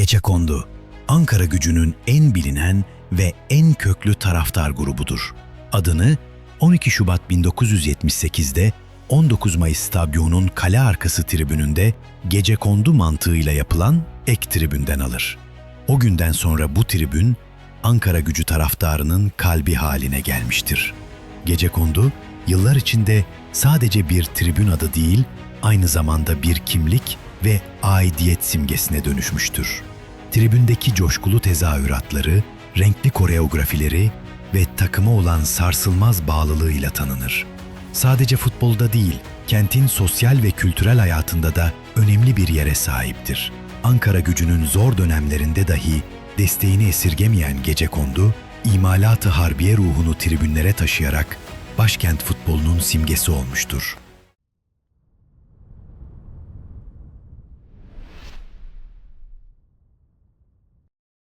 Gecekondu, Ankara gücünün en bilinen ve en köklü taraftar grubudur. Adını 12 Şubat 1978'de 19 Mayıs Stadyumu'nun kale arkası tribününde gecekondu mantığıyla yapılan ek tribünden alır. O günden sonra bu tribün Ankara gücü taraftarının kalbi haline gelmiştir. Gecekondu yıllar içinde sadece bir tribün adı değil, aynı zamanda bir kimlik ve aidiyet simgesine dönüşmüştür. Tribündeki coşkulu tezahüratları, renkli koreografileri ve takıma olan sarsılmaz bağlılığıyla tanınır. Sadece futbolda değil, kentin sosyal ve kültürel hayatında da önemli bir yere sahiptir. Ankara gücünün zor dönemlerinde dahi desteğini esirgemeyen Gecekondu, imalatı harbiye ruhunu tribünlere taşıyarak başkent futbolunun simgesi olmuştur.